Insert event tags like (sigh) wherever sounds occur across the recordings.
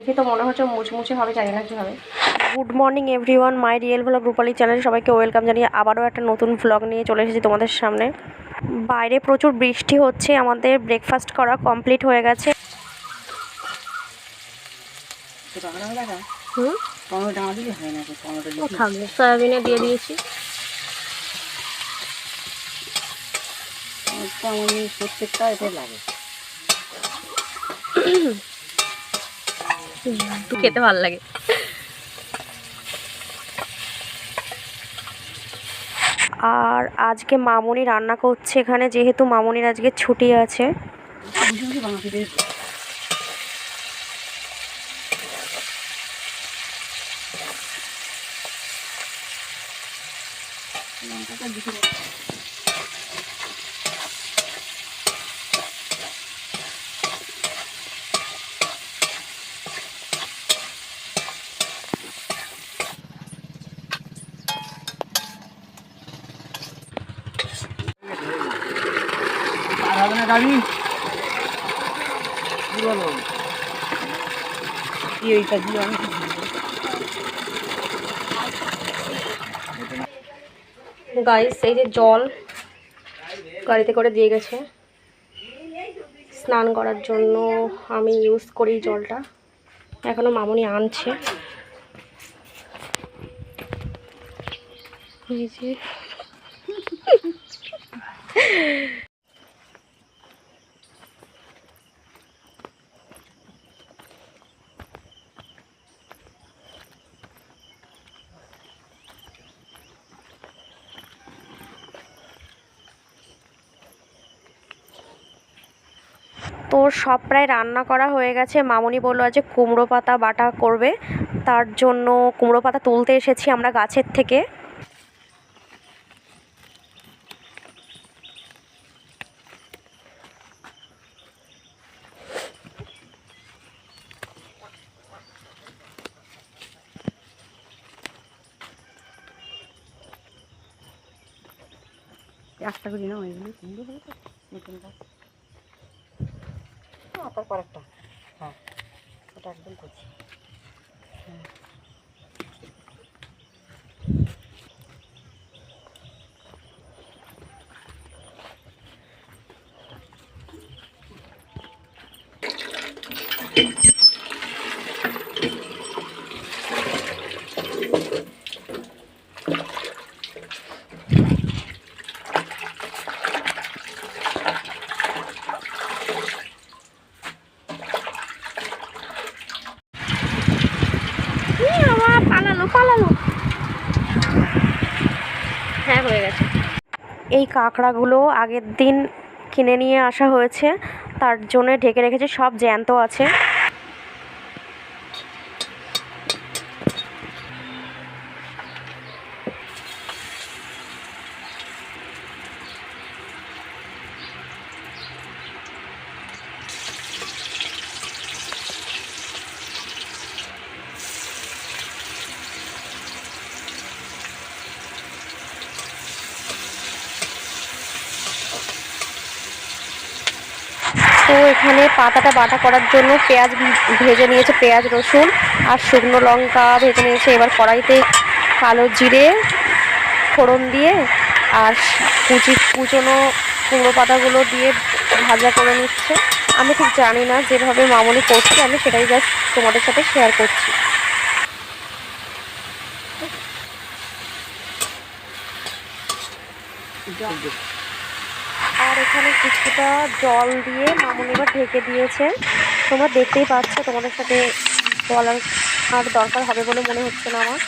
দেখে তো মনে হচ্ছে মুচমুচে হবে জানি না কি হবে good morning everyone my real vlog Rupali চ্যানেলে সবাইকে ওয়েলকাম জানিয়ে আবারও একটা নতুন ভ্লগ নিয়ে চলে এসেছি তোমাদের সামনে। বাইরে প্রচুর বৃষ্টি হচ্ছে আমাদের ব্রেকফাস্ট করা কমপ্লিট হয়ে গেছে। সয়াবিনে দিয়ে দিয়েছি। প্রত্যেকটা এতে লাগে। (clears throat) খেতে ভালো লাগে। আর আজকে মামুনি রান্না করছে এখানে, যেহেতু মামনির আজকে ছুটি আছে। লঙ্কাটা হবে না গাড়ি? কি বলো? কি এইটা দিয়ে আমি গাইস এই যে জল গাড়িতে করে দিয়ে গেছে। স্নান করার জন্য আমি ইউজ করি জলটা। এখনও মামুনি আনছে। এই যে। তো সব প্রায় রান্না করা হয়ে গেছে। মামুনি বলল আজ কুমড়ো পাতা বাটা করবে। তার জন্য কুমড়ো পাতা তুলতে এসেছি আমরা গাছের থেকে। একটা করে নাও এগুলো সুন্দর তো নতুন গাছ তারপর একটা। হ্যাঁ ওটা একদম করছি। পালালো পালালো। হ্যাঁ হয়ে গেছে। এই কাঁকড়াগুলো আগের দিন কিনে নিয়ে আসা হয়েছে তার জন্য ঢেকে রেখেছে সব জ্যান্ত আছে। তো এখানে পাতাটা বাটা করার জন্য পেঁয়াজ ভেজে নিয়েছে পেঁয়াজ, রসুন আর শুকনো লঙ্কা ভেজে নিয়েছে। এবার কড়াইতে কালো জিরে, ফোড়ন দিয়ে আর কুচি, কুচনো কুমড়ো পাতাগুলো দিয়ে ভাজা করে নিচ্ছে। আমি ঠিক জানি না যেভাবে মামনি করছে, আমি সেটাই জাস্ট তোমাদের সাথে শেয়ার করছি। আর এখানে কিছুটা জল দিয়ে মামুনি এবার ঢেকে দিয়েছে। তোমরা দেখতেই পাচ্ছ, তোমাদের সাথে বলার আর দরকার হবে বলে মনে হচ্ছে না আমার।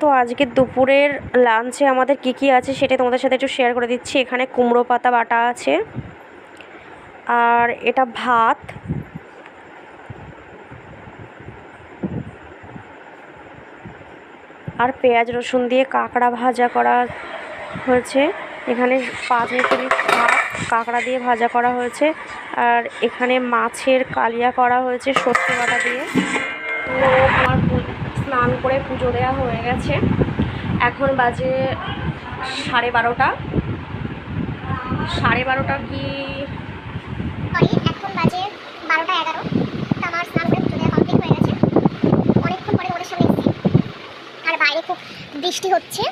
তো আজকে দুপুরের লাঞ্চে আমাদের কি কি আছে সেটা তোমাদের সাথে একটু শেয়ার করে দিচ্ছি। এখানে কুমড়ো পাতা বাটা আছে। আর এটা ভাত। আর পেঁয়াজ রসুন দিয়ে কাঁকড়া ভাজা করা হয়েছে। এখানে পাঁচ মিনিট কাঁকড়া দিয়ে ভাজা করা হয়েছে। আর এখানে মাছের কালিয়া করা হয়েছে সর্ষে বাটা দিয়ে। স্নান করে পুজো দেওয়া হয়ে গেছে। এখন বাজে সাড়ে বারোটা। সাড়ে বারোটা কি? এখন বাজে বারোটা এগারো। আমার স্নান করে পুজো দেওয়া কমপ্লিট হয়ে গেছে। অনেকক্ষণ পরে ওদের সামনে আর বাইরে খুব বৃষ্টি হচ্ছে।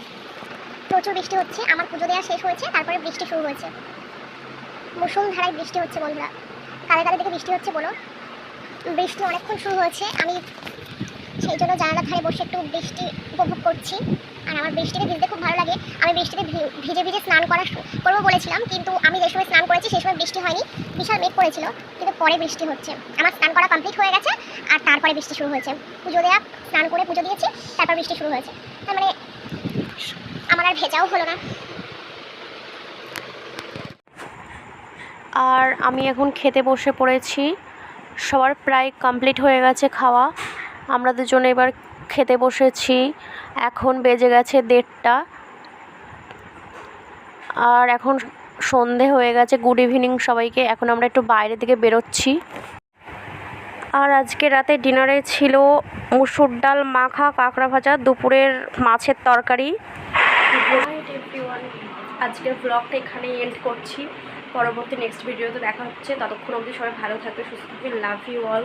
প্রচুর বৃষ্টি হচ্ছে। আমার পুজো দেওয়া শেষ হয়েছে, তারপরে বৃষ্টি শুরু হয়েছে। মুসুলধারায় বৃষ্টি হচ্ছে বন্ধুরা। কালে কালে দিকে বৃষ্টি হচ্ছে বলো। বৃষ্টি অনেকক্ষণ শুরু হয়েছে। আমি সেই জন্য জানালার ধারে বসে একটু বৃষ্টি উপভোগ করছি। আর আমার বৃষ্টিতে ভিজতে খুব ভালো লাগে। আমি বৃষ্টিতে ভিজে ভিজে স্নান করা করব বলেছিলাম, কিন্তু আমি যে সময় স্নান করেছি সেই সময় বৃষ্টি হয়নি। বিশাল মেঘ করেছিল, কিন্তু পরে বৃষ্টি হচ্ছে। আমার স্নান করা কমপ্লিট হয়ে গেছে, আর তারপরে বৃষ্টি শুরু হয়েছে। পুজো দেওয়া স্নান করে পুজো দিয়েছি, তারপর বৃষ্টি শুরু হয়েছে। তার মানে আমার আর ভেজাও হলো না। আর আমি এখন খেতে বসে পড়েছি। সবার প্রায় কমপ্লিট হয়ে গেছে খাওয়া। আমরা দুজন এবার খেতে বসেছি। এখন বেজে গেছে দেড়টা। আর এখন সন্ধে হয়ে গেছে গুড ইভিনিং সবাইকে। এখন আমরা একটু বাইরের দিকে বেরোচ্ছি। আর আজকে রাতে ডিনারে ছিল মুসুর ডাল, মাখা, কাঁকড়া ভাজা, দুপুরের মাছের তরকারি। আজকের ব্লগটা এখানেই এন্ড করছি। পরবর্তী নেক্সট ভিডিওতে দেখা হচ্ছে। ততক্ষণ অবধি সবাই ভালো থাকবে, সুস্থ থাকবে। Love you all